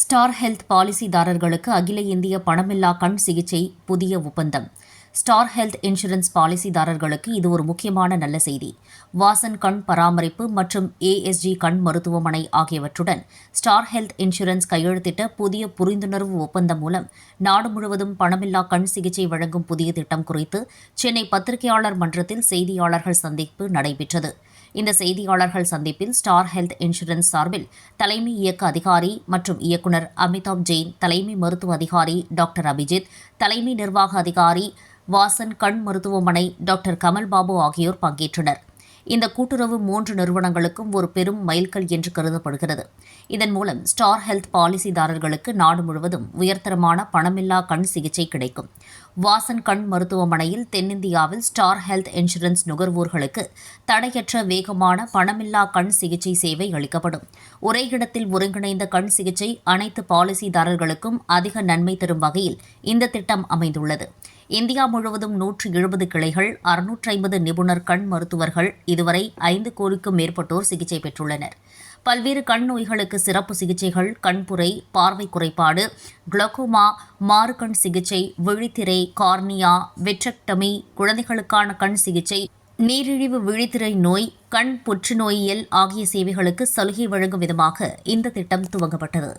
Star health பாலிசிதாரர்களுக்கு அகில இந்திய பணமில்லா கண் சிகிச்சை புதிய ஒப்பந்தம். ஸ்டார் ஹெல்த் இன்சூரன்ஸ் பாலிசிதாரர்களுக்கு இது ஒரு முக்கியமான நல்ல செய்தி. வாசன் கண் பராமரிப்பு மற்றும் ஏஎஸ்ஜி கண் மருத்துவமனை ஆகியவற்றுடன் ஸ்டார் ஹெல்த் இன்சூரன்ஸ் கையெழுத்திட்ட புதிய புரிந்துணர்வு ஒப்பந்தம் மூலம் நாடு முழுவதும் பணமில்லா கண் சிகிச்சை வழங்கும் புதிய திட்டம் குறித்து சென்னை பத்திரிகையாளர் மன்றத்தில் செய்தியாளர்கள் சந்திப்பு நடைபெற்றது. இந்த செய்தியாளர்கள் சந்திப்பில் ஸ்டார் ஹெல்த் இன்சூரன்ஸ் சார்பில் தலைமை இயக்க அதிகாரி மற்றும் இயக்குநர் அமிதாப் ஜெயின் தலைமை மருத்துவ அதிகாரி டாக்டர் அபிஜித் தலைமை நிர்வாக அதிகாரி வாசன் கண் மருத்துவமனை டாக்டர் கமல் பாபு ஆகியோர் பங்கேற்றனர். இந்த கூட்டுறவு மூன்று நிறுவனங்களுக்கும் ஒரு பெரும் மைல்கல் என்று கருதப்படுகிறது. இதன் மூலம் ஸ்டார் ஹெல்த் பாலிசிதாரர்களுக்கு நாடு முழுவதும் உயர்தரமான பணமில்லா கண் சிகிச்சை கிடைக்கும். வாசன் கண் மருத்துவமனையில் தென்னிந்தியாவில் ஸ்டார் ஹெல்த் இன்சூரன்ஸ் நுகர்வோர்களுக்கு தடையற்ற வேகமான பணமில்லா கண் சிகிச்சை சேவை அளிக்கப்படும். ஒரே இடத்தில் ஒருங்கிணைந்த கண் சிகிச்சை அனைத்து பாலிசிதாரர்களுக்கும் அதிக நன்மை தரும் வகையில் இந்த திட்டம் அமைந்துள்ளது. இந்தியா முழுவதும் நூற்று எழுபது கிளைகள் அறுநூற்றி ஐம்பது நிபுணர் கண் மருத்துவர்கள் இதுவரை ஐந்து கோடிக்கும் மேற்பட்டோர் சிகிச்சை பெற்றுள்ளனர். பல்வேறு கண் நோய்களுக்கு சிறப்பு சிகிச்சைகள் கண்புரை பார்வை குறைபாடு குளோகோமா மாறுகண் சிகிச்சை விழித்திரை கார்னியா வெட்ரக்டமி குழந்தைகளுக்கான கண் சிகிச்சை நீரிழிவு விழித்திரை நோய் கண் புற்றுநோயியல் ஆகிய சேவைகளுக்கு சலுகை வழங்கும் விதமாக இந்த திட்டம் துவங்கப்பட்டது.